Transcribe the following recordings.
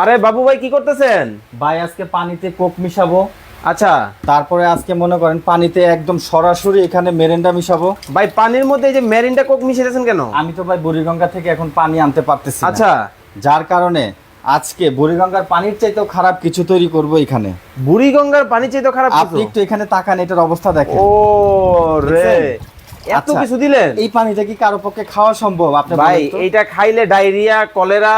আরে বাবু ভাই কি করতেছেন? ভাই আজকে পানিতে কোক মিশাবো। আচ্ছা। তারপরে আজকে মনে করেন পানিতে একদম সরাসরি এখানে মেরেন্ডা মিশাবো। ভাই পানির মধ্যে এই যে মেরিনটা কোক মিশিয়ে দিয়েছেন কেন? আমি তো ভাই বুড়িগঙ্গা থেকে এখন পানি আনতে পারতেছি না। আচ্ছা। যার কারণে আজকে বুড়িগঙ্গার পানির চাইতেও খারাপ কিছু তৈরি করব এখানে। বুড়িগঙ্গার পানি চাইতে খারাপ আপনি কিছু? একটু এখানে তাকান এটার অবস্থা দেখেন। ও রে। এত আচ্ছা, কিছু দিলেন? এই পানিটা কি কারও পক্ষে খাওয়া সম্ভব? আপনি ভাই বলুন তো? এইটা খাইলে ডায়রিয়া কলেরা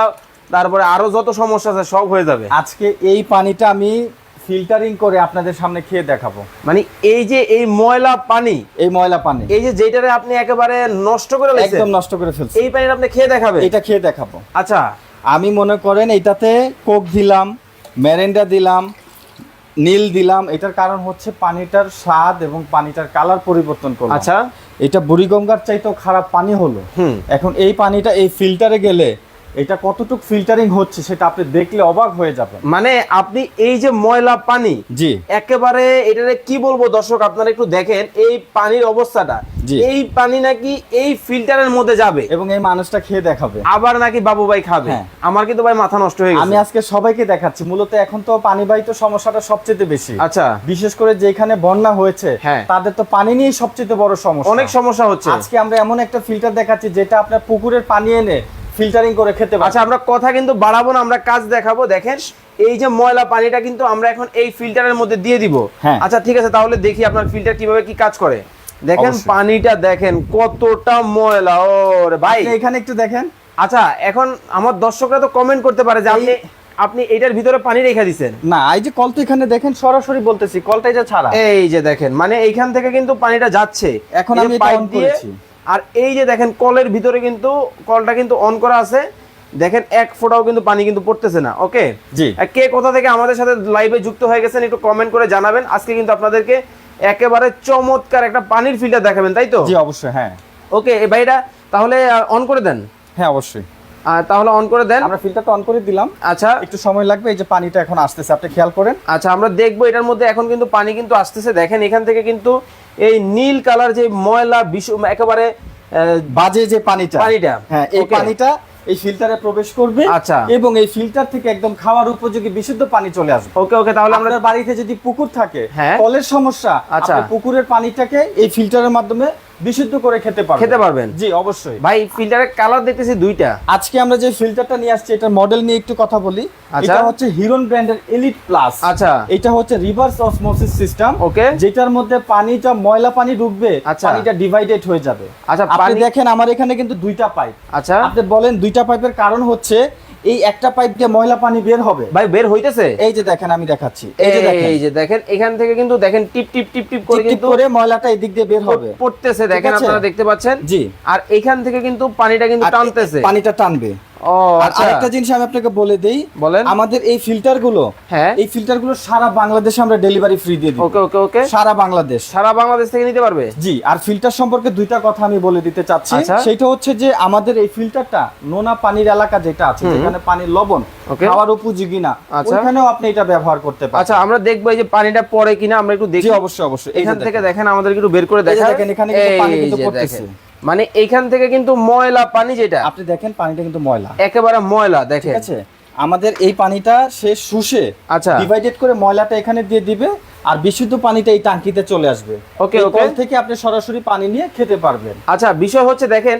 তারপরে আরও যত সমস্যা আছে সব হয়ে যাবে। আজকে এই পানিটা আমি ফিল্টারিং করে আপনাদের সামনে খেয়ে দেখাবো। মানে এই যে এই ময়লা পানি এই ময়লা পানি। এই যে যেটারে আপনি একেবারে নষ্ট করে একদম নষ্ট করে ফেলছি। এই পানিটা আপনি খেয়ে দেখাবেন? এটা খেয়ে দেখাবো। আচ্ছা। আমি মনে করেন এটাতে কোক দিলাম মেরেন্ডা দিলাম নীল দিলাম এটার কারণ হচ্ছে পানিটার স্বাদ এবং পানিটার কালার পরিবর্তন করলাম। আচ্ছা। এটা বুড়িগঙ্গার চাইতেও খারাপ পানি হলো। এখন এই পানিটা এই ফিল্টারে গেলে এটা কতটুকু ফিল্টারিং হচ্ছে সেটা আপনি দেখলে অবাক হয়ে যাবেন। মানে আপনি এই যে ময়লা পানি জি। একেবারে এটারে কি বলব দর্শক আপনারা একটু দেখেন এই পানির অবস্থাটা। এই পানি নাকি এই ফিল্টারের মধ্যে যাবে। এবং এই মানুষটা খেয়ে দেখাবে। আবার নাকি বাবু ভাই খাবে। হ্যাঁ। আমার কিন্তু ভাই মাথা নষ্ট হয়ে গেছে। আমি আজকে সবাইকে দেখাচ্ছি। মূলত এখন তো পানিবাহিত সমস্যাটা সবচেয়ে বেশি। আচ্ছা। বিশেষ করে যেখানে বন্যা হয়েছে হ্যাঁ। তাদের তো পানি নিয়েই সবচেয়ে বড় সমস্যা। অনেক সমস্যা হচ্ছে। আজকে আমরা এমন একটা ফিল্টার দেখাচ্ছি যেটা আপনার পুকুরের পানি এনে ফিল্টারিং করে খেতে পারবেন আচ্ছা আমরা কথা কিন্তু বাড়াবো না আমরা কাজ দেখাবো। দেখেন এই যে ময়লা পানিটা কিন্তু আমরা এখন এই ফিল্টারের মধ্যে দিয়ে দিব। হ্যাঁ। আচ্ছা ঠিক আছে তাহলে দেখি আপনার ফিল্টার কীভাবে কি কাজ করে। দেখেন পানিটা দেখেন কতটা ময়লা ও রে ভাই এখানে একটু দেখেন। আচ্ছা এখন আমার দর্শকরা তো কমেন্ট করতে পারে যে আপনি আপনি এটার ভিতরে পানি রেখে দিছেন। না এই যে কল তো এখানে দেখেন সরাসরি বলতেছি কলটা এটা ছাড়া। এই যে দেখেন মানে এইখান থেকে কিন্তু পানিটা যাচ্ছে। এখন আমি এটা পাইপ on দিয়ে করেছি। আর এই যে দেখেন কলের ভিতরে কিন্তু কলটা কিন্তু অন করা আছে। দেখেন এক ফোঁটাও কিন্তু পানি কিন্তু পড়তেছে না ওকে জি। কে কোথা থেকে আমাদের সাথে লাইভে যুক্ত হয়ে গেছেন একটু কমেন্ট করে জানাবেন। আজকে কিন্তু আপনাদেরকে একেবারে চমৎকার একটা পানির ফিল্টার দেখাবেন তাই তো? জি অবশ্যই হ্যাঁ। ওকে এই ভাইটা তাহলে অন করে দেন। হ্যাঁ অবশ্যই। আহ, তাহলে অন করে দেন। আমরা ফিল্টারটা অন করে দিলাম। আচ্ছা। একটু সময় লাগবে এই যে পানিটা এখন আসতেছে আপনি খেয়াল করেন। আচ্ছা আমরা দেখব এটার মধ্যে এখন কিন্তু পানি কিন্তু আসতেছে। দেখেন এখান থেকে কিন্তু এই নীল কালার যে ময়লা একেবারে বাজে যে পানিটা পানিটা, হ্যাঁ এই পানিটা এই ফিল্টারে প্রবেশ করবে আচ্ছা। এবং এই ফিল্টার থেকে একদম খাওয়ার উপযোগী বিশুদ্ধ পানি চলে আসবে ওকে ওকে তাহলে আমাদের বাড়িতে যদি পুকুর থাকে হ্যাঁ। কলের সমস্যা আচ্ছা। পুকুরের পানিটাকে এই ফিল্টারের মাধ্যমে বিশুদ্ধ করে খেতে পারবেন। খেতে পারবেন। জি অবশ্যই। ভাই ফিল্টারের কালার দেখতেছি দুইটা। আজকে আমরা যে ফিল্টারটা নিয়ে আসছি এটা মডেল নিয়ে একটু কথা বলি। এটা হচ্ছে হিরন ব্র্যান্ডের এলিট প্লাস আচ্ছা। এটা হচ্ছে রিভার্স অসমোসিস সিস্টেম ওকে যেটার মধ্যে পানিটা ময়লা পানি ঢুকবে আচ্ছা। পানিটা ডিভাইডেড হয়ে যাবে। আচ্ছা, আপনি দেখেন আমার এখানে কিন্তু দুইটা পাইপ আচ্ছা। আপনি বলেন দুইটা পাইপের কারণ হচ্ছে এই একটা পাইপ দিয়ে ময়লা পানি বের হবে। ভাই বের হইতেছে? এই যে দেখেন আমি দেখাচ্ছি। এই যে দেখেন। এই যে দেখেন এখান থেকে কিন্তু দেখেন টিপ টিপ টিপ টিপ করে কিন্তু করে ময়লাটা এদিক দিয়ে বের হবে। পড়তেছে দেখেন? আপনারা দেখতে পাচ্ছেন? জি। আর এখান থেকে কিন্তু পানিটা কিন্তু টানতেছে। পানিটা টানবে। ও আচ্ছা। জিনিস আমি আপনাকে বলে দেই বলেন। আমাদের এই ফিল্টারগুলো হ্যাঁ। এই ফিল্টারগুলো সারা বাংলাদেশে আমরা ডেলিভারি ফ্রি দিয়ে দিই ওকে ওকে ওকে। সারা বাংলাদেশ। সারা বাংলাদেশ থেকে নিতে পারবে? জি আর ফিল্টার সম্পর্কে দুইটা কথা আমি বলে দিতে চাচ্ছি। আচ্ছা। সেটা হচ্ছে যে আমাদের এই ফিল্টারটা নোনা পানির এলাকা যেটা আছে যেখানে পানির লবণ খাওয়ার উপযোগী না আচ্ছা। ওখানেও আপনি এটা ব্যবহার করতে পারেন। আচ্ছা আমরা দেখব এই যে পানিটা পড়ে কিনা আমরা একটু দেখি। অবশ্যই অবশ্যই। এখান থেকে দেখেন। আমাদের একটু বের করে দেখেন, এখানে কিন্তু পানি কিন্তু পড়তেছে। মানে এখান থেকে কিন্তু ময়লা পানি যেটা। আপনি দেখেন পানিটা কিন্তু ময়লা। একেবারে ময়লা দেখেন। ঠিক আছে? আমাদের এই পানিটা সে শুষে আচ্ছা। ডিভাইডেড করে ময়লাটা এখানে দিয়ে দিবে আর বিশুদ্ধ পানিটা এই টাঙ্কিতে চলে আসবে। ওকে ওকে। থেকে আপনি সরাসরি পানি নিয়ে খেতে পারবেন। আচ্ছা বিষয় হচ্ছে দেখেন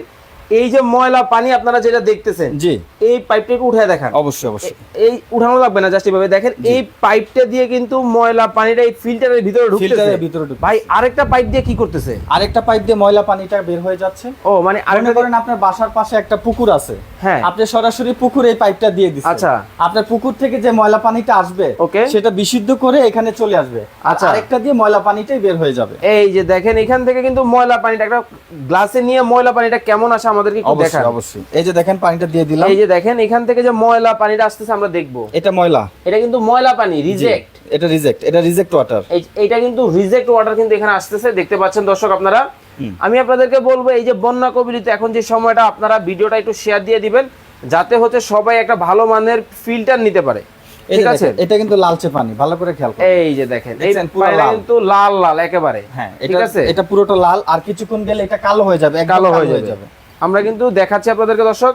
এই যে ময়লা পানি আপনারা যেটা দেখতেছেন জি। এই পাইপটাকে উঠে দেখান। অবশ্যই অবশ্যই। এই উঠানো লাগবে না জাস্ট এভাবে দেখেন। এই পাইপটা দিয়ে কিন্তু ময়লা পানিটা এই ফিল্টারের ভিতরে ঢুকতেছে। ফিল্টারের ভিতরে। ভাই আরেকটা পাইপ দিয়ে কি করতেছে? আরেকটা পাইপ দিয়ে ময়লা পানিটা বের হয়ে যাচ্ছে। ও মানে আরেকটা করেন আপনার বাসার পাশে একটা পুকুর আছে। হ্যাঁ। আপনি সরাসরি পুকুরে এই পাইপটা দিয়ে দিচ্ছেন। আচ্ছা। আপনার পুকুর থেকে যে ময়লা পানিটা আসবে ওকে। সেটা বিশুদ্ধ করে এখানে চলে আসবে। আচ্ছা। আচ্ছা আরেকটা দিয়ে ময়লা পানিটাই বের হয়ে যাবে। এই যে দেখেন এখান থেকে কিন্তু ময়লা পানিটা একটা গ্লাসে নিয়ে ময়লা পানিটা কেমন আসে আমাদেরকে একটু দেখান। অবশ্যই। এই যে দেখেন পানিটা দিয়ে দিলাম। এই যে দেখেন এখান থেকে যে ময়লা পানিটা আসতেছে আমরা দেখব। এটা ময়লা। এটা কিন্তু ময়লা পানি রিজেক্ট এটা রিজেক্ট এটা রিজেক্ট ওয়াটার এইটা কিন্তু রিজেক্ট ওয়াটার কিন্তু এখানে আসতেছে দেখতে পাচ্ছেন দর্শক আপনারা। আমি আপনাদেরকে বলব এই যে বন্যা কবিরিতে এখন যে সময়টা আপনারা ভিডিওটা একটু শেয়ার দিয়ে দিবেন যাতে হচ্ছে সবাই একটা ভালো মানের ফিল্টার নিতে পারে। ঠিক আছে? এটা কিন্তু লালচে পানি ভালো করে খেয়াল করুন। এই যে দেখেন এই পুরো পানিটা কিন্তু লাল লাল একেবারে। হ্যাঁ ঠিক এটা আছে? এটা পুরোটা লাল আর কিছুক্ষণ গেলে এটা কালো হয়ে যাবে কালো হয়ে যাবে। আমরা কিন্তু দেখাচ্ছি আপনাদেরকে দর্শক।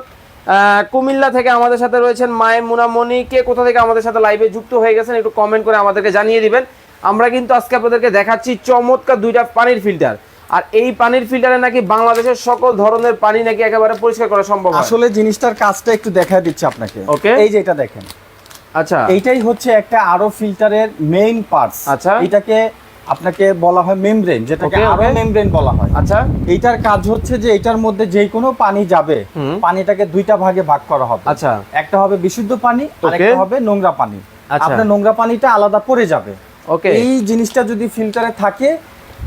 কুমিল্লা থেকে আমাদের সাথে রয়েছেন মায়ে মুনামণি। কে কোথা থেকে আমাদের সাথে লাইভে যুক্ত হয়ে গেছেন একটু কমেন্ট করে আমাদেরকে জানিয়ে দিবেন। আমরা কিন্তু আজকে আপনাদেরকে দেখাচ্ছি চমৎকার দুইটা পানির ফিল্টার আর এই পানির ফিল্টারে নাকি বাংলাদেশের সকল ধরনের পানি নাকি একেবারে পরিষ্কার করা সম্ভব আসলে জিনিসটার কাজটা একটু দেখা দিচ্ছে আপনাকে। ওকে এই যে এটা দেখেন। আচ্ছা। এইটাই হচ্ছে একটা আরও ফিল্টারের মেইন পার্টস আচ্ছা। এটাকে আপনাকে বলা হয় মেমব্রেন যেটাকে আরও মেমব্রেন বলা হয়। আচ্ছা। এইটার কাজ হচ্ছে যে এটার মধ্যে যে কোনো পানি যাবে পানিটাকে দুইটা ভাগে ভাগ করা হবে। আচ্ছা। একটা হবে বিশুদ্ধ পানি আর একটা হবে নোংরা পানি। আচ্ছা। আপনার নোংরা পানিটা আলাদা পড়ে যাবে। ওকে এই জিনিসটা যদি ফিল্টারে থাকে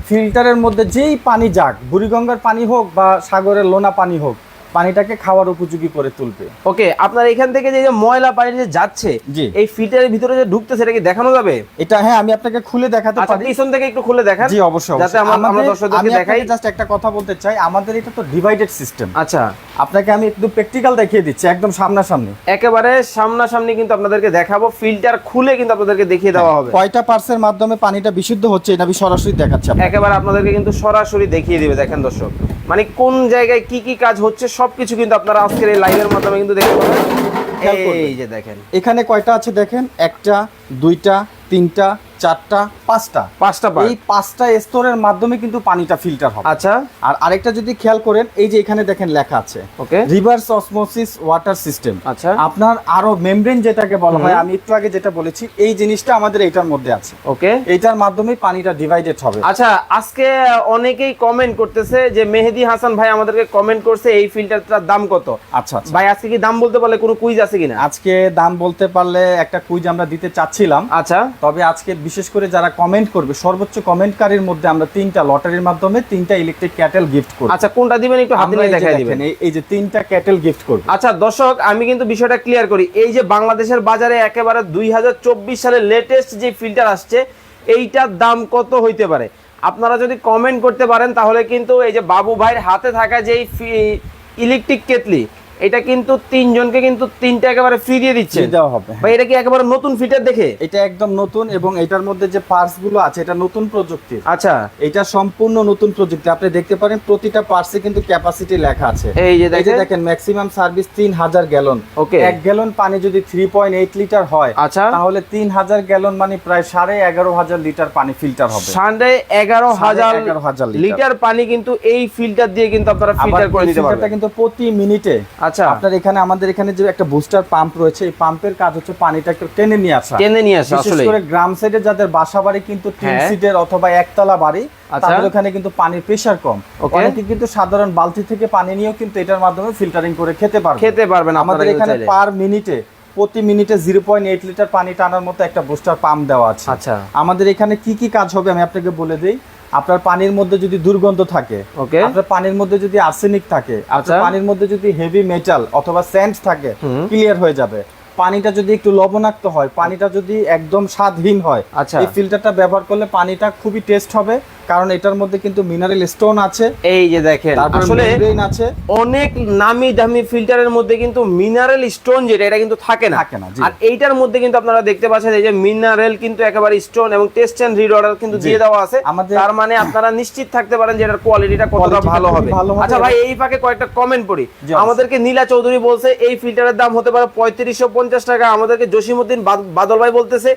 ফিল্টারের মধ্যে যেই পানি যাক বুড়িগঙ্গার পানি হোক বা সাগরের লোনা পানি হোক পানিটাকে খাওয়ার উপযোগী করে তুলবে। ওকে আপনার এখান থেকে যে ময়লা পানি যে যাচ্ছে এই ফিল্টারের ভিতরে যে ঢুকতেছে এটা কি দেখানো যাবে? এটা হ্যাঁ আমি আপনাকে খুলে দেখাতে আচ্ছা পারি। পিছন থেকে একটু খুলে দেখান জি অবশ্যই যাতে আমরা দর্শকদেরকে দেখাই। জাস্ট একটা কথা বলতে চাই। আমাদের এটা তো ডিভাইডেড সিস্টেম আচ্ছা। আপনাকে আমি একটু প্র্যাকটিক্যাল দেখিয়ে দিচ্ছি একদম সামনাসামনি। একেবারে সামনাসামনি কিন্তু আপনাদেরকে দেখাবো ফিল্টার খুলে কিন্তু আপনাদেরকে দেখিয়ে দেওয়া হবে। কয়টা পার্সের মাধ্যমে পানিটা বিশুদ্ধ হচ্ছে এটা আমি সরাসরি দেখাচ্ছি। একেবারে আপনাদেরকে কিন্তু সরাসরি দেখিয়ে দিবে দেখেন দর্শক। মানে কোন জায়গায় কি কি কাজ হচ্ছে, সবকিছু কিন্তু আপনারা আজকের এই লাইভের মাধ্যমে কিন্তু দেখতে পাবেন। এই যে দেখেন। এখানে কয়টা আছে দেখেন? একটা, দুইটা, তিনটা চারটা পাঁচটা। পাঁচটা এই পাঁচটা স্তরের মাধ্যমে কিন্তু পানিটা ফিল্টার হবে। আচ্ছা। আর আরেকটা যদি খেয়াল করেন এই যে এখানে দেখেন লেখা আছে okay. Reverse osmosis water system. আচ্ছা। আপনার আরও মেমব্রেন যেটাকে বলা হয় আমি একটু আগে যেটা বলেছি এই জিনিসটা আমাদের এইটার মধ্যে আছে। ওকে। এইটার মাধ্যমে পানিটা ডিভাইডেড হবে। আচ্ছা আজকে অনেকেই কমেন্ট করতেছে যে মেহেদি হাসান ভাই আমাদেরকে কমেন্ট করছে এই ফিল্টারটার দাম কত? আচ্ছা আচ্ছা। ভাই আজকে কি দাম বলতে পারলে কোনো কুইজ আছে কিনা? আজকে দাম বলতে পারলে একটা কুইজ আমরা দিতে চাচ্ছিলাম। আচ্ছা। তবে আজকে বিশেষ করে যারা কমেন্ট করবে সর্বোচ্চ কমেন্টকারীর মধ্যে আমরা তিনটা লটারির মাধ্যমে তিনটা ইলেকট্রিক ক্যাটেল গিফট করব। আচ্ছা কোনটা দিবেন একটু হাতে নিয়ে দেখাই দিবেন। এই- যে তিনটা ক্যাটেল গিফট করব। আচ্ছা দর্শক আমি কিন্তু বিষয়টা ক্লিয়ার করি। এই যে বাংলাদেশের বাজারে একেবারে দুই সালের লেটেস্ট যে ফিল্টার আসছে এইটার দাম কত হইতে পারে? আপনারা যদি কমেন্ট করতে পারেন তাহলে কিন্তু এই যে বাবু ভাইয়ের হাতে থাকা যেই ইলেকট্রিক কেতলি এটা কিন্তু তিনজনকে কিন্তু তিনটা একেবারে ফ্রি দিয়ে দিচ্ছে দেওয়া হবে। ভাই এটা কি একেবারে নতুন ফিল্টার দেখে? এটা একদম নতুন এবং এটার মধ্যে যে পার্টসগুলো আছে এটা নতুন প্রযুক্তির। আচ্ছা। এটা সম্পূর্ণ নতুন প্রযুক্তি। আপনি দেখতে পারেন প্রতিটা পার্টসে কিন্তু ক্যাপাসিটি লেখা আছে। এই যে দেখেন। ম্যাক্সিমাম সার্ভিস তিন হাজার গ্যালন Okay. এক গ্যালন পানি যদি থ্রি পয়েন্ট এইট লিটার হয় আচ্ছা। তাহলে তিন হাজার গ্যালন মানে প্রায় সাড়ে এগারো হাজার লিটার পানি ফিল্টার হবে। সাড়ে এগারো হাজার সাড়ে এগারো হাজার লিটার। লিটার পানি কিন্তু এই ফিল্টার দিয়ে কিন্তু আপনারা ফিল্টার করে নিতে পারবেন। কিন্তু প্রতি মিনিটে আচ্ছা। আপনার এখানে আমাদের এখানে যে একটা বুস্টার পাম্প রয়েছে এই পাম্পের কাজ হচ্ছে পানিটাকে টেনে নিয়ে আসা। টেনে নিয়ে আসে বিশেষ আসলে করে গ্রাম সাইডে যাদের বাসা বাড়ি কিন্তু তিন হ্যাঁ। সিটের অথবা একতলা বাড়ি আচ্ছা। তাদের ওখানে কিন্তু পানির প্রেসার কম। অনেকে কিন্তু সাধারণ বালতি থেকে পানি নিয়েও কিন্তু এটার মাধ্যমে ফিল্টারিং করে খেতে পারবে। খেতে পারবেন আমাদের এখানে পার মিনিটে প্রতি মিনিটে জিরো পয়েন্ট এইট লিটার পানি টানার মতো একটা বুস্টার পাম্প দেওয়া আছে। আচ্ছা। আমাদের এখানে কি কি কাজ হবে আমি আপনাকে বলে দিই। আপনার পানির মধ্যে যদি দুর্গন্ধ থাকে ওকে আপনার পানির মধ্যে যদি আর্সেনিক থাকে আপনার আচ্ছা। পানির মধ্যে যদি হেভি মেটাল অথবা স্যান্ড থাকে ক্লিয়ার হয়ে যাবে পানিটা যদি একটু লবণাক্ত হয় পানিটা যদি একদম স্বাদহীন হয় আচ্ছা। এই ফিল্টারটা ব্যবহার করলে পানিটা খুবই টেস্ট হবে কারণ এটার মধ্যে কিন্তু মিনারেল স্টোন আছে। এই যে দেখেন আসলে আছে। অনেক নামি দামি ফিল্টারের মধ্যে কিন্তু মিনারেল স্টোন যেটা এটা কিন্তু থাকে না। থাকে না, আর এইটার মধ্যে কিন্তু আপনারা দেখতে পাচ্ছেন এই যে মিনারেল কিন্তু একেবারে স্টোন এবং টেস্ট এন্ড রিড অর্ডার কিন্তু দিয়ে দেওয়া আছে। তার মানে আপনারা নিশ্চিত থাকতে পারেন যে এটার কোয়ালিটিটা কতটা ভালো হবে। আচ্ছা ভাই এই ফাঁকে কয়েকটা কমেন্ট পড়ি। আমাদেরকে নীলা চৌধুরী বলছে এই ফিল্টারের দাম হতে পারে পঁয়ত্রিশশো পঞ্চাশ টাকা। আমাদেরকে জসিমউদ্দিন বাদ- বাদল ভাই বলতেছে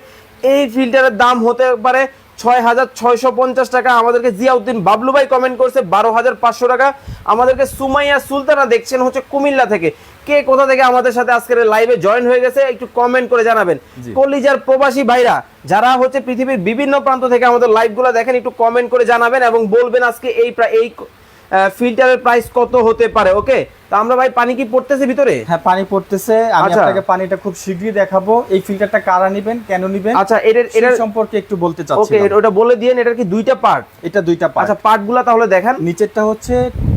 এই ফিল্টারের দাম হতে পারে ছয় হাজার ছয়শো পঞ্চাশ টাকা। আমাদেরকে জিয়াউদ্দিন বাবলু ভাই কমেন্ট করছে বারো হাজার পাঁচশো টাকা। আমাদেরকে সুমাইয়া সুলতানা দেখছেন হচ্ছে কুমিল্লা থেকে। কে কোথা থেকে আমাদের সাথে আজকের লাইভে জয়েন হয়ে গেছে একটু কমেন্ট করে জানাবেন। কলিজার প্রবাসী ভাইরা যারা হচ্ছে পৃথিবীর বিভিন্ন প্রান্ত থেকে আমাদের লাইভগুলো দেখেন একটু কমেন্ট করে জানাবেন এবং বলবেন আজকে এই প্রায় এই ফিল্টারের প্রাইস কত হতে পারে ওকে তা আমরা ভাই পানি কি পড়তেছে ভিতরে? হ্যাঁ পানি পড়তেছে। আমি আচ্ছা। আপনাকে পানিটা খুব শীঘ্রই দেখাবো। এই ফিল্টারটা কারা নেবেন কেন নেবেন আচ্ছা এটার সেই এটার সম্পর্কে একটু বলতে চাচ্ছি ওকে ওটা বলে দিয়েন এটার কি দুইটা পার্ট এটা দুইটা পার্ট আচ্ছা পার্টগুলো তাহলে দেখান। নিচেরটা হচ্ছে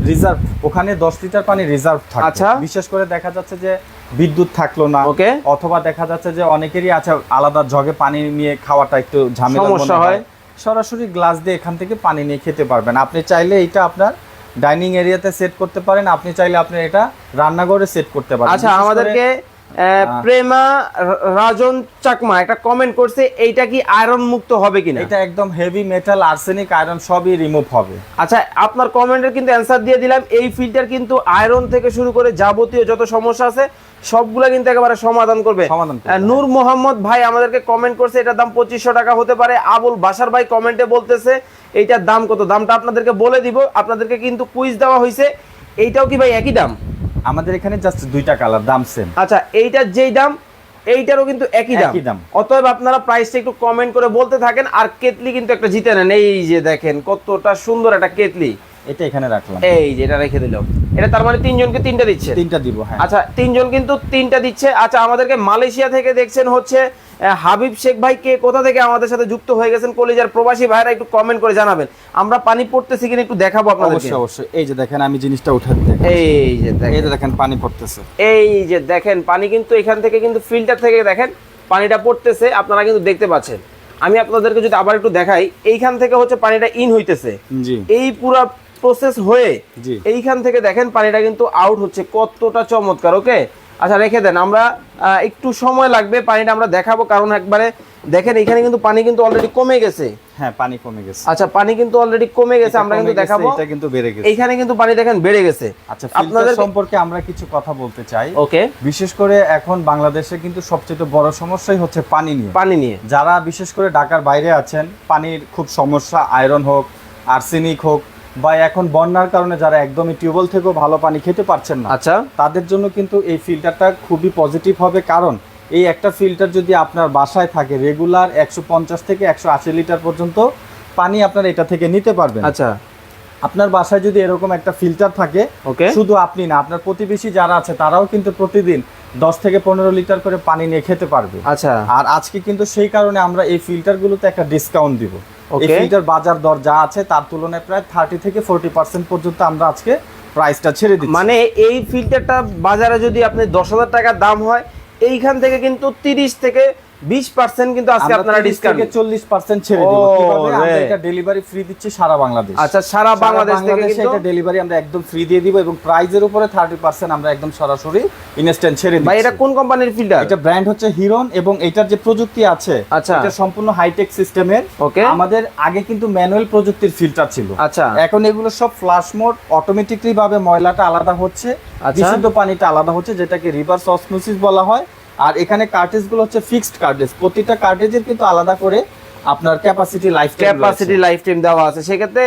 রিজার্ভ ওখানে দশ লিটার পানি রিজার্ভ থাকে আচ্ছা। বিশেষ করে দেখা যাচ্ছে যে বিদ্যুৎ থাকল না। ওকে। অথবা দেখা যাচ্ছে যে অনেকেরই আছে আলাদা জগে পানি নিয়ে খাওয়াটা একটু ঝামেলা সমস্যা হয়। সরাসরি গ্লাস দিয়ে এখান থেকে পানি নিয়ে খেতে পারবেন। আপনি চাইলে এটা আপনার ডাইনিং এরিয়াতে সেট করতে পারেন। আপনি চাইলে আপনি এটা রান্নাঘরে সেট করতে পারেন। আচ্ছা আমাদেরকে প্রেমা রাজন চাকমা একটা কমেন্ট করছে এইটা কি আয়রন মুক্ত হবে কিনা? এটা একদম হেভি মেটাল আর্সেনিক আয়রন সবই রিমুভ হবে। আচ্ছা আপনার কমেন্টের কিন্তু অ্যান্সার দিয়ে দিলাম এই ফিল্টার কিন্তু আয়রন থেকে শুরু করে যাবতীয় যত সমস্যা আছে সবগুলা কিন্তু একেবারে সমাধান করবে। সমাধান নূর মোহাম্মদ ভাই আমাদেরকে কমেন্ট করছে এটার দাম পঁচিশশো টাকা হতে পারে। আবুল বাসার ভাই কমেন্টে বলতেছে এইটার দাম কত? দামটা আপনাদেরকে বলে দিব আপনাদেরকে কিন্তু কুইজ দেওয়া হয়েছে এইটাও কি ভাই একই দাম? আমাদের এখানে জাস্ট দুইটা কালার দাম সেম আচ্ছা এইটার যেই দাম এইটারও কিন্তু একই দাম। একই দাম। অতএব আপনারা প্রাইসটা একটু কমেন্ট করে বলতে থাকেন আর কেতলি কিন্তু একটা জিতে নেন। এই যে দেখেন কতটা সুন্দর একটা কেতলি এটা এখানে রাখলাম। এই যে এটা রেখে দিলাম এটা তার মানে তিনজনকে তিনটা দিচ্ছে? তিনটা দিব হ্যাঁ। আচ্ছা তিনজন কিন্তু তিনটা দিচ্ছে। আচ্ছা আমাদেরকে মালয়েশিয়া থেকে দেখছেন হচ্ছে হাবিব শেখ ভাই কে কোথা থেকে আমাদের সাথে যুক্ত হয়ে গেছেন কলিজার প্রবাসী ভাইরা একটু কমেন্ট করে জানাবেন। আমরা পানি পড়তেছি কিনা একটু দেখাবো আপনাদেরকে। অবশ্যই অবশ্যই। এই যে দেখেন আমি জিনিসটা উঠাতে দেখেন। এই যে দেখেন। এই যে দেখেন পানি পড়তেছে। এই যে দেখেন পানি কিন্তু এখান থেকে কিন্তু ফিল্টার থেকে দেখেন পানিটা পড়তেছে আপনারা কিন্তু দেখতে পাচ্ছেন। আমি আপনাদেরকে যদি আবার একটু দেখাই এইখান থেকে হচ্ছে পানিটা ইন হইতেছে। জি। এই পুরো প্রসেস হয়ে জি। এইখান থেকে দেখেন পানিটা কিন্তু আউট হচ্ছে কতটা চমৎকার ওকে আচ্ছা রেখে দেন। আমরা একটু সময় লাগবে পানিটা আমরা দেখাবো। কারণ একবারে দেখেন এখানে কিন্তু পানি কিন্তু অলরেডি কমে গেছে। হ্যাঁ পানি কমে গেছে। আচ্ছা পানি কিন্তু অলরেডি কমে গেছে আমরা কিন্তু দেখাবো। এটা কিন্তু বেড়ে গেছে। এইখানে কিন্তু পানি দেখেন বেড়ে গেছে। আচ্ছা আপনাদের সম্পর্কে আমরা কিছু কথা বলতে চাই। ওকে। বিশেষ করে এখন বাংলাদেশে কিন্তু সবচেয়ে বড় সমস্যাই হচ্ছে পানি নিয়ে। পানি নিয়ে। যারা বিশেষ করে ঢাকার বাইরে আছেন পানির খুব সমস্যা আয়রন হোক আর্সেনিক হোক বা এখন বন্যার কারণে যারা একদমই টিউবওয়েল থেকেও ভালো পানি খেতে পারছেন না আচ্ছা। তাদের জন্য কিন্তু এই ফিল্টারটা খুবই পজিটিভ হবে। কারণ এই একটা ফিল্টার যদি আপনার বাসায় থাকে রেগুলার একশো পঞ্চাশ থেকে একশো আশি লিটার পর্যন্ত পানি আপনার এটা থেকে নিতে পারবেন। আচ্ছা। আপনার বাসায় যদি এরকম একটা ফিল্টার থাকে ওকে শুধু আপনি না আপনার প্রতিবেশী যারা আছে তারাও কিন্তু প্রতিদিন দশ থেকে পনেরো লিটার করে পানি নিয়ে খেতে পারবে। আচ্ছা। আর আজকে কিন্তু সেই কারণে আমরা এই ফিল্টারগুলোতে একটা ডিসকাউন্ট দিব। এই. ফিল্টার বাজার দর যা আছে তার তুলনায় প্রায় থার্টি থেকে ফোরটি পার্সেন্ট পর্যন্ত আমরা আজকে প্রাইসটা ছেড়ে দিচ্ছি। মানে এই ফিল্টারটা বাজারে যদি আপনি দশ হাজার টাকার দাম হয় এইখান থেকে কিন্তু তিরিশ থেকে বিশ পার্সেন্ট কিন্তু আজকে আপনারা ডিসকাউন্ট থেকে চল্লিশ পার্সেন্ট ছেড়ে দিব। কীভাবে? আমরা এটা ডেলিভারি ফ্রি দিচ্ছি সারা বাংলাদেশ। আচ্ছা সারা বাংলাদেশ থেকে কিন্তু এটা ডেলিভারি আমরা একদম ফ্রি দিয়ে দিব এবং প্রাইজের উপরে থার্টি পার্সেন্ট আমরা একদম সরাসরি ইনস্ট্যান্ট ছেড়ে ভাই এটা কোন কোম্পানির ফিল্টার এটা ব্র্যান্ড হচ্ছে হিরন এবং এটার যে প্রযুক্তি আছে আচ্ছা। এটা সম্পূর্ণ হাইটেক সিস্টেমের Okay. আমাদের আগে কিন্তু ম্যানুয়াল প্রযুক্তির ফিল্টার ছিল। আচ্ছা। এখন এগুলো সব ফ্লাশ মোড অটোমেটিকলি ভাবে ময়লাটা আলাদা হচ্ছে আচ্ছা। বিশুদ্ধ পানিটা আলাদা হচ্ছে যেটাকে রিভার্স অসমোসিস বলা হয়। আর এখানে কার্টেজগুলো হচ্ছে ফিক্সড কার্টেজ প্রতিটা কার্টেজের কিন্তু আলাদা করে আপনার capacity life capacity life time দেওয়া আছে। সেক্ষেত্রে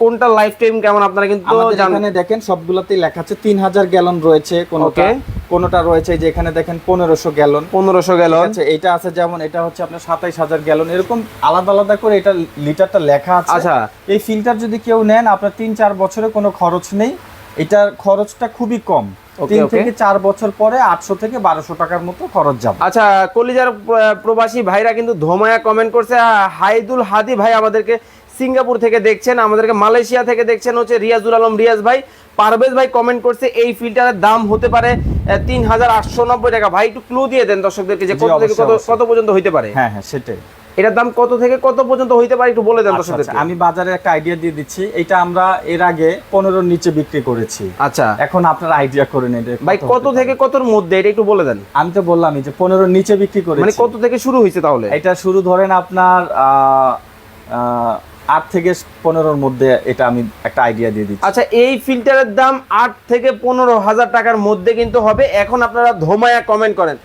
কোনটা লাইফ টাইম কেমন আপনারা কিন্তু জানেন এখানে দেখেন সবগুলোতেই লেখা আছে তিন হাজার গ্যালন রয়েছে কোনোটা. কোনোটা রয়েছে যে এখানে দেখেন পনেরোশো গ্যালন পনেরোশো গ্যালন আছে এটা আছে যেমন এটা হচ্ছে আপনার সাতাইশ হাজার গ্যালন এরকম আলাদা আলাদা করে এটা লিটারটা লেখা আছে। আচ্ছা। এই ফিল্টার যদি কেউ নেন আপনার তিন চার বছরে কোনো খরচ নেই। এটার খরচটা খুবই কম। তিন থেকে চার বছর পরে আটশো থেকে বারোশো টাকার মতো খরচ যাবে। আচ্ছা কলিজার প্রবাসী ভাইরা কিন্তু ধোমায়া কমেন্ট করছে হাইদুল হাদি ভাই আমাদেরকে সিঙ্গাপুর থেকে দেখছেন আমাদেরকে মালয়েশিয়া থেকে দেখছেন হচ্ছে রিয়াজুল আলম রিয়াজ ভাই। পারভেজ ভাই কমেন্ট করছে এই ফিল্টারের দাম হতে পারে তিন হাজার আটশো নব্বই টাকা। ভাই একটু ক্লু দিয়ে দেন দর্শকদেরকে যে কত থেকে কত কত পর্যন্ত হইতে পারে। হ্যাঁ হ্যাঁ সেটাই। এটার দাম কত থেকে কত পর্যন্ত হইতে পারে একটু বলে দেন আচ্ছা, আচ্ছা, আমি বাজারে একটা আইডিয়া দিয়ে দিচ্ছি। এটা আমরা এর আগে পনেরোর নিচে বিক্রি করেছি। আচ্ছা। এখন আপনার আইডিয়া করে নেন ভাই কত। থেকে কতর মধ্যে এটা একটু বলে দেন। আমি তো বললামই যে পনেরোর নিচে বিক্রি করেছি। মানে কত থেকে শুরু হয়েছে তাহলে? এটা শুরু ধরেন আপনার আট থেকে পনেরোর মধ্যে এটা আমি একটা আইডিয়া দিয়ে দিচ্ছি। আচ্ছা এই ফিল্টারের দাম আট থেকে পনেরো হাজার টাকার মধ্যে কিন্তু হবে। এখন আপনারা ধোমায়া কমেন্ট করেন।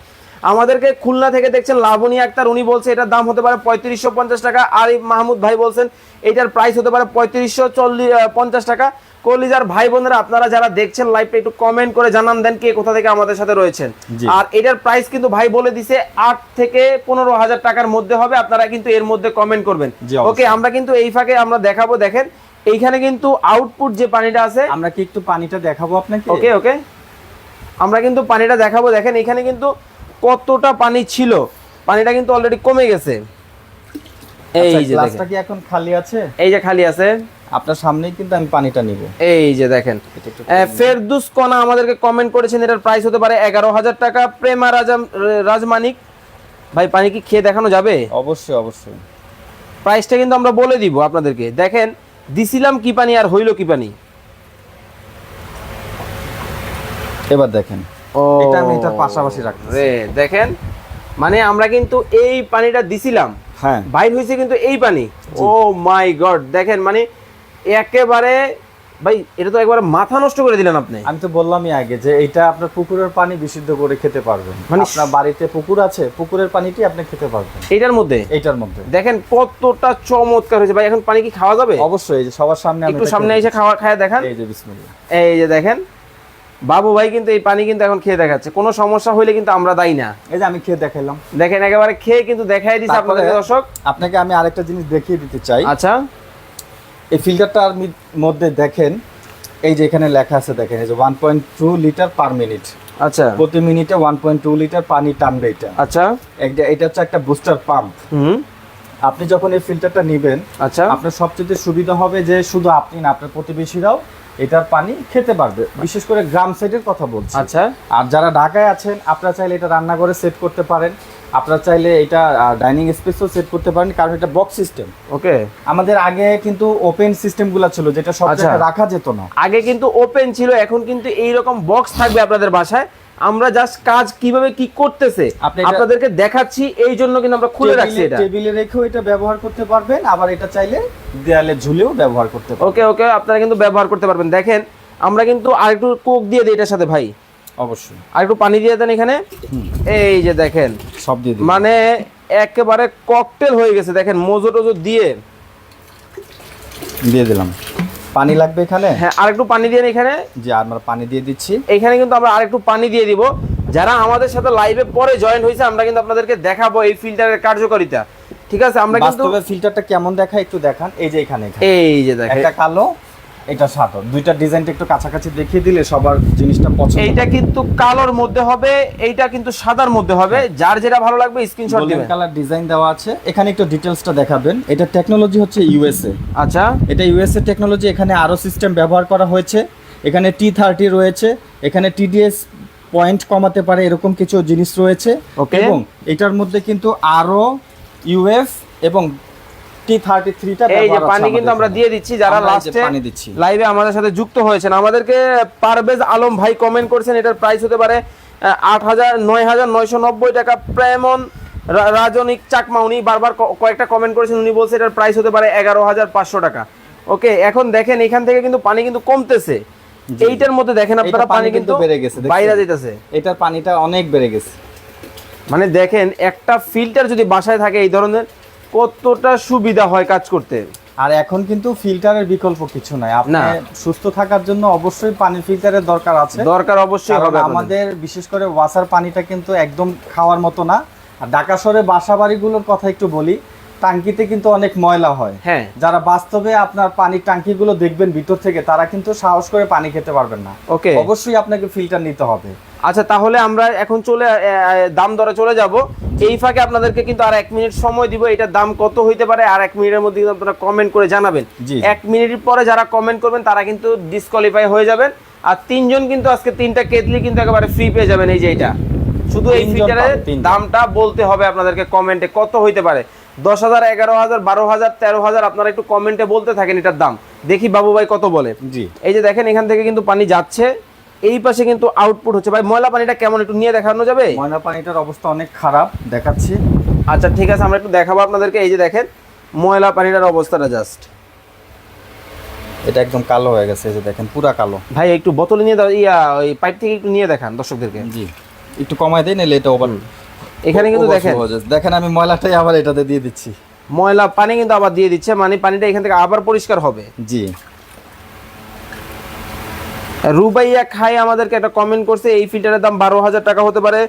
আমাদেরকে খুলনা থেকে দেখছেন লাবণী আক্তার। উনি বলছে এটার দাম হতে পারে পঁয়ত্রিশশো পঞ্চাশ টাকা। আরিফ মাহমুদ ভাই বলছেন এটার প্রাইস হতে পারে পঁয়ত্রিশশো চল্লিশ পঞ্চাশ টাকা। কলিজার ভাই বোনেরা আপনারা যারা দেখছেন লাইভটা একটু কমেন্ট করে জানান দেন কে কোথা থেকে আমাদের সাথে রয়েছেন। আর এটার প্রাইস কিন্তু ভাই বলে দিছে আট থেকে পনেরো হাজার টাকার মধ্যে হবে। আপনারা কিন্তু এর মধ্যে কমেন্ট করবেন। ওকে আমরা কিন্তু এই ফাঁকে আমরা দেখাবো দেখেন। এইখানে কিন্তু আউটপুট যে পানিটা আছে। আমরা কি একটু পানিটা দেখাবো আপনাকে? ওকে ওকে আমরা কিন্তু পানিটা দেখাবো দেখেন। এখানে কিন্তু কতটা পানি ছিল? পানিটা কিন্তু অলরেডি কমে গেছে। এই আচ্ছা, যে গ্লাসটা কি এখন খালি আছে? এই যে খালি আছে। আপনার সামনেই কিন্তু আমি পানিটা নিব। এই যে দেখেন। ফেরদুস কনা আমাদেরকে কমেন্ট করেছেন এটার প্রাইস হতে পারে এগারো হাজার টাকা। প্রেমা রাজা রাজমানিক। ভাই পানি কি খেয়ে দেখানো যাবে? অবশ্যই অবশ্যই। প্রাইসটা কিন্তু আমরা বলে দিব আপনাদেরকে। দেখেন দিছিলাম কি পানি আর হইল কি পানি? এবার দেখেন। এটা আমি এটার পাশাপাশি রাখতেছি। রে দেখেন মানে আমরা কিন্তু এই পানিটা দিছিলাম হ্যাঁ। বাইর হয়েছে কিন্তু এই পানি। ও মাই গড দেখেন মানে একেবারে ভাই এটা তো একবারে মাথা নষ্ট করে দিলেন আপনি। আমি তো বললামই আগে যে এটা আপনার পুকুরের পানি বিশুদ্ধ করে খেতে পারবেন। মানে- আপনার বাড়িতে পুকুর আছে পুকুরের পানিটি আপনি খেতে পারবেন। এটার মধ্যে? এইটার মধ্যে। দেখেন কতটা চমৎকার হয়েছে। ভাই এখন পানি কি খাওয়া যাবে? অবশ্যই এই যে সবার সামনে একটু সামনে এসে খাওয়া খায় দেখান। এই যে বিসমিল্লাহ। এই যে দেখেন বাবু ভাই কিন্তু এই পানি কিন্তু এখন খেয়ে দেখাচ্ছে। কোনো সমস্যা হইলে কিন্তু আমরা দায়ী না। এই যে আমি খেয়ে দেখাইলাম। দেখেন একেবারে খেয়ে কিন্তু দেখাই তারপরে- আপনাদের দর্শক। আপনাকে আমি আরেকটা জিনিস দেখিয়ে দিতে চাই। আচ্ছা। এই ফিল্টারটার মধ্যে দেখেন এই যে এখানে লেখা আছে দেখেন এই যে one point two litre per minute আচ্ছা। প্রতি মিনিটে ওয়ান পয়েন্ট টু লিটার পানি টানবে এটা। আচ্ছা। একটা- এটা হচ্ছে একটা বুস্টার পাম্প হুম। আপনি যখন এই ফিল্টারটা নেবেন আচ্ছা। আপনার সবচেয়ে সুবিধা হবে যে শুধু আপনি না আপনার প্রতিবেশীরাও এটার পানি খেতে পারবে। বিশেষ করে গ্রাম সাইডের কথা বলছি। আচ্ছা। আর যারা ঢাকায় আছেন আপনারা চাইলে এটা রান্না করে সেট করতে পারেন। আপনারা চাইলে এটা ডাইনিং স্পেসও সেট করতে পারেন কারণ এটা বক্স সিস্টেম ওকে আমাদের আগে কিন্তু ওপেন সিস্টেমগুলো ছিল যেটা সব আচ্ছা। রাখা যেত না। আগে কিন্তু ওপেন ছিল এখন কিন্তু এই রকম বক্স থাকবে আপনাদের বাসায়। আমরা জাস্ট কাজ কীভাবে কি করতেছে আপনি আপনাদেরকে দেখাচ্ছি এই জন্য কিন্তু আমরা খুলে রাখছি এটা। টেবিলে রেখেও এটা ব্যবহার করতে পারবেন আবার এটা চাইলে দেয়ালে ঝুলেও ব্যবহার করতে পারবেন। ওকে ওকে আপনারা কিন্তু ব্যবহার করতে পারবেন। দেখেন আমরা কিন্তু আরেকটু কোক দিয়ে দিই এটার সাথে ভাই। অবশ্যই। আরেকটু পানি দিয়ে দেন এখানে। এই যে দেখেন সব দিয়ে দিন। মানে একেবারে ককটেল হয়ে গেছে। দেখেন মোজো টোজো দিয়ে। দিয়ে দিলাম। পানি লাগবে এখানে? হ্যাঁ আরেকটু পানি দিয়ে এখানে। যে আমরা পানি দিয়ে দিচ্ছি। এখানে কিন্তু আমরা আরেকটু পানি দিয়ে দিব। যারা আমাদের সাথে লাইভে পরে জয়েন হয়েছে আমরা কিন্তু আপনাদেরকে দেখাবো এই ফিল্টারের কার্যকারিতা। ঠিক আছে আমরা কিন্তু বাস্তবে ফিল্টারটা কেমন দেখা একটু দেখান। এই যে এখানে এখানে। এই যে দেখেন। একটা কালো এটা সাদা দুইটা ডিজাইনটা একটু কাছাকাছি দেখিয়ে দিলে সবার জিনিসটা পছন্দ এইটা কিন্তু কালোর মধ্যে হবে এইটা কিন্তু সাদার মধ্যে হবে। যার যেটা ভালো লাগবে স্ক্রিনশট দিবেন। কালার ডিজাইন দেওয়া আছে। এখানে একটু ডিটেলসটা দেখাবেন। এটা টেকনোলজি হচ্ছে ইউএসএ আচ্ছা। এটা ইউএসএ টেকনোলজি এখানে আরও সিস্টেম ব্যবহার করা হয়েছে। এখানে টি থার্টি রয়েছে। এখানে টিডিএস পয়েন্ট কমাতে পারে এরকম কিছু জিনিস রয়েছে. এবং এটার মধ্যে কিন্তু আরও ইউএফ এবং টি থার্টি থ্রিটা এই যে পানি কিন্তু আমরা দিয়ে দিচ্ছি যারা লাস্টে পানি দিচ্ছি। লাইভে আমাদের সাথে যুক্ত হয়েছেন। আমাদেরকে পারভেজ আলম ভাই কমেন্ট করেছেন এটার প্রাইস হতে পারে আট হাজার নয় হাজার নয়শো নব্বই টাকা। প্রেমন রাজনিক চাকমা উনি বারবার কয়েকটা কমেন্ট করেছেন উনি বলছে এটার প্রাইস হতে পারে এগারো হাজার পাঁচশো টাকা। ওকে এখন দেখেন এখান থেকে কিন্তু পানি কিন্তু কমতেছে। এইটার মধ্যে দেখেন আপনারা পানি কিন্তু বেড়ে গেছে, বাইরে যেতেছে এটার পানিটা অনেক বেড়ে গেছে। মানে দেখেন একটা ফিল্টার যদি বাসায় থাকে এই ধরনের কতটা সুবিধা হয় কাজ করতে? আর এখন কিন্তু ফিল্টারের বিকল্প কিছু নাই। আপনি সুস্থ থাকার জন্য অবশ্যই পানি ফিল্টারের দরকার আছে। দরকার অবশ্যই হবে আমাদের বিশেষ করে ওয়াসার পানিটা কিন্তু একদম খাওয়ার মতো না। আর ঢাকা শহরে বাসা বাড়িগুলোর কথা একটু বলি টাঙ্কিতে কিন্তু অনেক ময়লা হয়। হ্যাঁ। যারা বাস্তবে আপনার পানির টাঙ্কিগুলো দেখবেন ভিতর থেকে তারা কিন্তু সাহস করে পানি খেতে পারবেন না। ওকে। অবশ্যই আপনাকে ফিল্টার নিতে হবে। আচ্ছা তাহলে আমরা এখন চলে দাম দরে চলে যাব। এই ফাঁকে আপনাদেরকে কিন্তু আর এক মিনিট সময় দিব এটার দাম কত হইতে পারে আর এক মিনিটের মধ্যে কিন্তু আপনারা কমেন্ট করে জানাবেন। এক মিনিট পরে যারা কমেন্ট করবেন তারা কিন্তু ডিসকোয়ালিফাই হয়ে যাবেন। আর তিনজন কিন্তু আজকে তিনটা কেতলি কিন্তু একেবারে ফ্রি পেয়ে যাবেন এই যে এটা। শুধু এই তিনজন। দামটা বলতে হবে আপনাদেরকে কমেন্টে কত হইতে পারে? দশ হাজার এগারো হাজার বারো হাজার তেরো হাজার আপনারা একটু কমেন্টে বলতে থাকেন এটার দাম। দেখি বাবু ভাই কত বলে। জি। এই যে দেখেন এখান থেকে কিন্তু পানি যাচ্ছে। এই পাশে কিন্তু আউটপুট হচ্ছে। ভাই ময়লা পানিটা কেমন একটু নিয়ে দেখানো যাবে? ময়লা পানিটার অবস্থা অনেক খারাপ দেখাচ্ছি। আচ্ছা ঠিক আছে আমরা একটু দেখাবো আপনাদেরকে। এই যে দেখেন ময়লা পানিটার অবস্থাটা জাস্ট এটা একদম কালো হয়ে গেছে এই যে দেখেন পুরা কালো। ভাই একটু বোতলে নিয়ে দাও ইয়া ওই পাইপ থেকে একটু নিয়ে দেখান দর্শকদেরকে। জি একটু কমায় দেয় নাহলে এটা ওভার এখানে কিন্তু দেখেন দেখেন আমি ময়লাটাই আবার এটাতে দিয়ে দিচ্ছি। ময়লা পানি কিন্তু আবার দিয়ে দিচ্ছে মানে পানিটা এখান থেকে আবার পরিষ্কার হবে। জি। রুবাইয়া খাই আমাদেরকে একটা কমেন্ট করছে এই ফিল্টারের দাম বারো হাজার টাকা হতে পারে।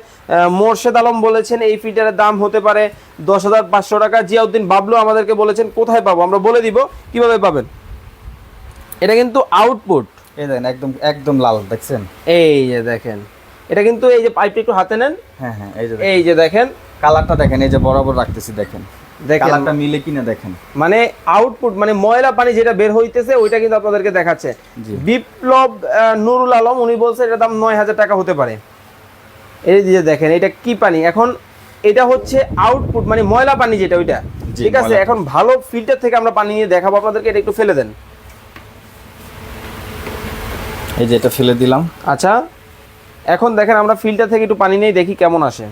মোর্শেদ আলম বলেছেন এই ফিল্টারের দাম হতে পারে দশ হাজার পাঁচশো টাকা। জিয়াউদ্দিন বাবলু আমাদেরকে বলেছেন কোথায় পাবো? আমরা বলে দিব কীভাবে পাবেন? এটা কিন্তু আউটপুট এই দেখেন একদম একদম লাল দেখছেন? এই যে দেখেন এটা কিন্তু এই যে পাইপটা একটু হাতে নেন। হ্যাঁ হ্যাঁ এই যে এই যে দেখেন। কালারটা দেখেন এই যে বরাবর রাখতেছি দেখেন। কালারটা মিলে কিনা দেখেন। মানে আউটপুট মানে ময়লা পানি যেটা বের হইতেছে ওইটা কিন্তু আপনাদেরকে দেখাচ্ছে। বিপ্লব নুরুল আলম উনি বলছে এটার দাম নয় হাজার টাকা হতে পারে। এই যে দেখেন এটা কি পানি? এখন এটা হচ্ছে আউটপুট মানে ময়লা পানি যেটা ওইটা। ঠিক আছে? এখন ভালো ফিল্টার থেকে আমরা পানি নিয়ে দেখাবো আপনাদেরকে এটা একটু ফেলে দেন। এই যে এটা ফেলে দিলাম। আচ্ছা এখন দেখেন আমরা ফিল্টার থেকে একটু পানি নিয়ে দেখি কেমন আসে।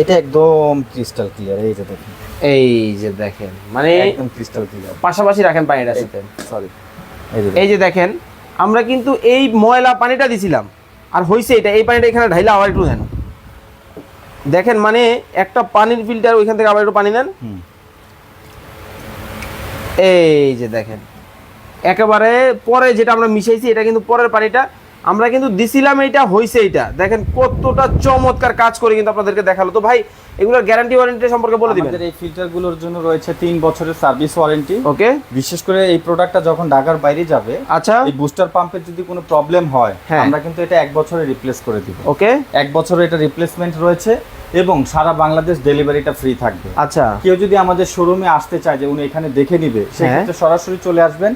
এটা একদম ক্রিস্টাল ক্লিয়ার এই যে দেখুন। এই যে দেখেন মানে একদম ক্রিস্টাল ক্লিয়ার পাশাপাশি রাখেন পানিটার সাথে। সরি এই যে এই যে দেখেন আমরা কিন্তু এই ময়লা পানিটা দিছিলাম। আর হইছে এটা এই পানিটা এখানে ঢাইলে আবার একটু দেন। দেখেন মানে একটা পানির ফিল্টার ওইখান থেকে আবার একটু পানি নেন। এই যে দেখেন একেবারে পরে যেটা আমরা মিশাইছি এটা কিন্তু পরের পানিটা আমরা কিন্তু দিছিলাম এইটা হইছে এটা দেখেন কতটা চমৎকার কাজ করে কিন্তু আপনাদেরকে দেখাল। তো ভাই এগুলোর গ্যারান্টি ওয়ারেন্টি সম্পর্কে বলে দিবেন। আমাদের এই ফিল্টারগুলোর জন্য রয়েছে তিন বছরের সার্ভিস ওয়ারেন্টি ওকে। বিশেষ করে এই প্রোডাক্টটা যখন ঢাকার বাইরে যাবে আচ্ছা। এই বুস্টার পাম্পের যদি কোনো প্রবলেম হয় হ্যাঁ। আমরা কিন্তু এটা এক বছরে রিপ্লেস করে দিব। ওকে। এক বছরে এটা রিপ্লেসমেন্ট রয়েছে এবং সারা বাংলাদেশ ডেলিভারিটা ফ্রি থাকবে। আচ্ছা। কেউ যদি আমাদের শোরুমে আসতে চায় যে উনি এখানে দেখে নিবে সেক্ষেত্রে সরাসরি চলে আসবেন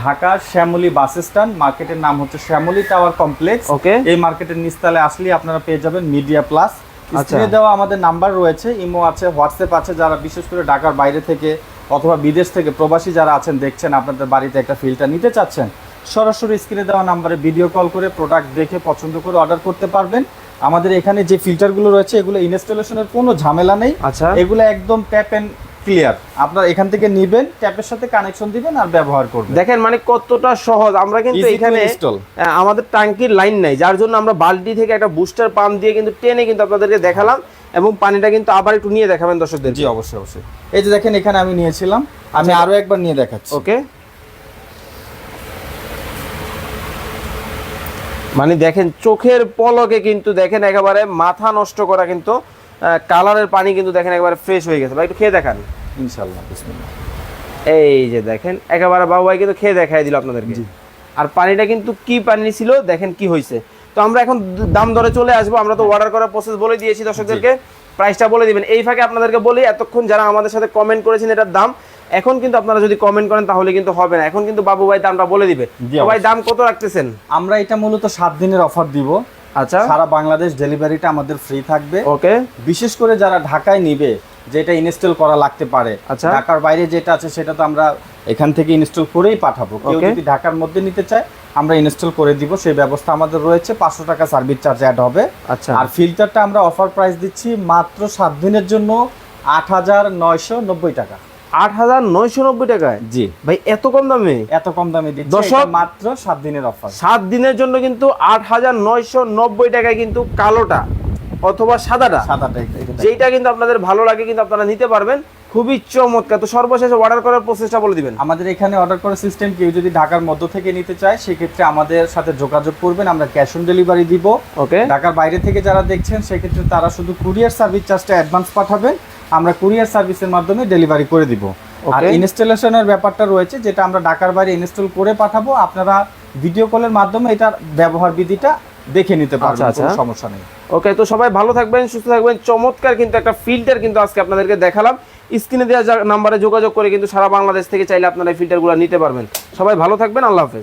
ঢাকার শ্যামলী বাস স্ট্যান্ড। মার্কেটের নাম হচ্ছে শ্যামলী টাওয়ার কমপ্লেক্স। ওকে। এই মার্কেটের নিচতলে আসলে আপনারা পেয়ে যাবেন মিডিয়া প্লাস। আচ্ছা। স্ক্রিনে দেওয়া আমাদের নাম্বার রয়েছে ইমো আছে হোয়াটসঅ্যাপ আছে। যারা বিশেষ করে ঢাকার বাইরে থেকে অথবা বিদেশ থেকে প্রবাসী যারা আছেন দেখছেন আপনাদের বাড়িতে একটা ফিল্টার নিতে চাচ্ছেন সরাসরি স্ক্রিনে দেওয়া নাম্বারে ভিডিও কল করে প্রোডাক্ট দেখে পছন্দ করে অর্ডার করতে পারবেন। আমাদের এখানে যে ফিল্টারগুলো রয়েছে এগুলো ইনস্টলেশনের কোনো ঝামেলা নেই। আচ্ছা। এগুলো একদম ট্যাপ এন্ড ক্লিয়ার আপনার এখান থেকে নিবেন ট্যাপের সাথে কানেকশন দিবেন আর ব্যবহার করবেন। দেখেন মানে কতটা সহজ। আমরা কিন্তু এখানে। আমাদের টাঙ্কির লাইন নাই যার জন্য আমরা বালতি থেকে একটা বুস্টার পাম্প দিয়ে কিন্তু টেনে কিন্তু আপনাদেরকে দেখালাম এবং পানিটা কিন্তু আবার একটু নিয়ে দেখাবেন দর্শকদের জি অবশ্যই অবশ্যই। এই যে দেখেন এখানে আমি নিয়েছিলাম। আমি আচ্ছা। আরও একবার নিয়ে দেখাচ্ছি। ওকে মানে দেখেন চোখের পলকে কিন্তু দেখেন একেবারে মাথা নষ্ট করা কিন্তু কালারের পানি কিন্তু দেখেন একেবারে ফ্রেশ হয়ে গেছে। ভাই একটু খেয়ে দেখান। বিসমিল্লাহ। এই যে দেখেন একেবারে বাবু ভাই কিন্তু খেয়ে দেখাই দিল আপনাদেরকে। আর পানিটা কিন্তু কি পানি ছিল দেখেন কি হয়েছে। তো আমরা এখন দাম দরে চলে আসব আমরা তো অর্ডার করার প্রসেস বলে দিয়েছি দর্শকদেরকে। প্রাইসটা বলে দিবেন। এই ফাঁকে আপনাদেরকে বলি এতক্ষণ যারা আমাদের সাথে কমেন্ট করেছেন এটার দাম এখন কিন্তু আপনারা যদি কমেন্ট করেন তাহলে কিন্তু হবে না। এখন কিন্তু বাবু ভাই দামটা বলে দিবে। ভাই দাম কত রাখতেছেন? আমরা এটা মূলত সাত দিনের অফার দিব। আচ্ছা। সারা বাংলাদেশ ডেলিভারিটা আমাদের ফ্রি থাকবে। ওকে। বিশেষ করে যারা ঢাকায় নিবে যেটা ইনস্টল করা লাগতে পারে। আচ্ছা। ঢাকার বাইরে যেটা আছে সেটা তো আমরা এখান থেকে ইনস্টল করেই পাঠাবো। কেউ যদি ঢাকার মধ্যে নিতে চায় আমরা ইনস্টল করে দিব। সেই ব্যবস্থা আমাদের রয়েছে। পাঁচশো টাকা সার্ভিস চার্জ অ্যাড হবে। আচ্ছা। আর ফিল্টারটা আমরা অফার প্রাইস দিচ্ছি মাত্র সাত দিনের জন্য আট হাজার নয়শো নব্বই টাকা। আট হাজার নয়শো নব্বই টাকায়? জি। ভাই এত কম দামে? এত কম দামে দিচ্ছি। দর্শক- এটা মাত্র সাত দিনের অফার সাত দিনের জন্য কিন্তু আট হাজার নয়শো নব্বই টাকায় কিন্তু কালোটা অথবা সাদাটা। সাদাটা যেইটা কিন্তু আপনাদের ভালো লাগে কিন্তু আপনারা নিতে পারবেন। খুবই চমৎকার। তো সর্বশেষ অর্ডার করার প্রসেসটা বলে দিবেন। আমাদের এখানে অর্ডার করার সিস্টেম কেউ যদি ঢাকার মধ্য থেকে নিতে চায় সেক্ষেত্রে আমাদের সাথে যোগাযোগ করবেন। আমরা ক্যাশ অন ডেলিভারি দিব। ওকে ঢাকার বাইরে থেকে যারা দেখছেন সেক্ষেত্রে তারা শুধু কুরিয়ার সার্ভিস চার্জটা অ্যাডভান্স পাঠাবেন। আমরা কুরিয়ার সার্ভিসের মাধ্যমে ডেলিভারি করে দিব। আর. ইনস্টলেশনের ব্যাপারটা রয়েছে যেটা আমরা ঢাকার বাইরে ইনস্টল করে পাঠাবো আপনারা ভিডিও কলের মাধ্যমে এটার ব্যবহার বিধিটা দেখে নিতে পারবেন আচ্ছা, কোনো আচ্ছা। সমস্যা নেই। ওকে তো সবাই ভালো থাকবেন সুস্থ থাকবেন। চমৎকার কিন্তু একটা ফিল্টার কিন্তু আজকে আপনাদেরকে দেখালাম। স্ক্রিনে দেওয়া নাম্বারে যোগাযোগ করে কিন্তু সারা বাংলাদেশ থেকে চাইলে আপনারা এই ফিল্টারগুলো নিতে পারবেন। সবাই ভালো থাকবেন আল্লাহ হাফেজ।